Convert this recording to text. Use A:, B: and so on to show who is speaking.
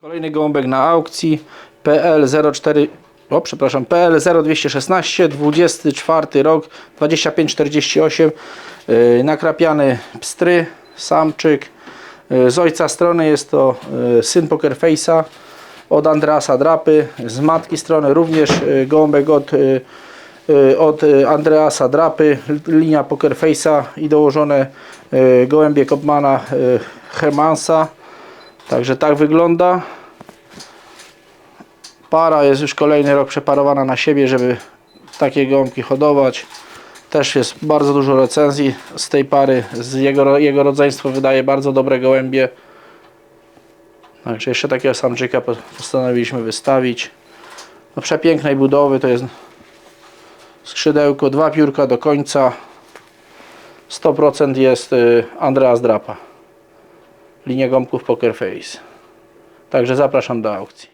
A: Kolejny gołąbek na aukcji. PL04 o przepraszam PL0216 24 rok 2548 yy, nakrapiany pstry samczyk. Yy, z ojca strony jest to yy, syn Pokerface'a. Od Andreasa Drapy z matki strony również yy, gołąbek od yy, yy, od yy, Andreasa Drapy. Linia Pokerface'a i dołożone yy, gołębie Kopmana yy, Hermansa Także tak wygląda. Para jest już kolejny rok przeparowana na siebie, żeby takie gąbki hodować. Też jest bardzo dużo recenzji z tej pary. Z jego, jego rodzeństwo wydaje bardzo dobre gołębie. Także jeszcze takiego samczyka po- postanowiliśmy wystawić. No przepięknej budowy to jest skrzydełko, dwa piórka do końca. 100% jest y, Andreas Drapa linię gąbków Poker Face. Także zapraszam do aukcji.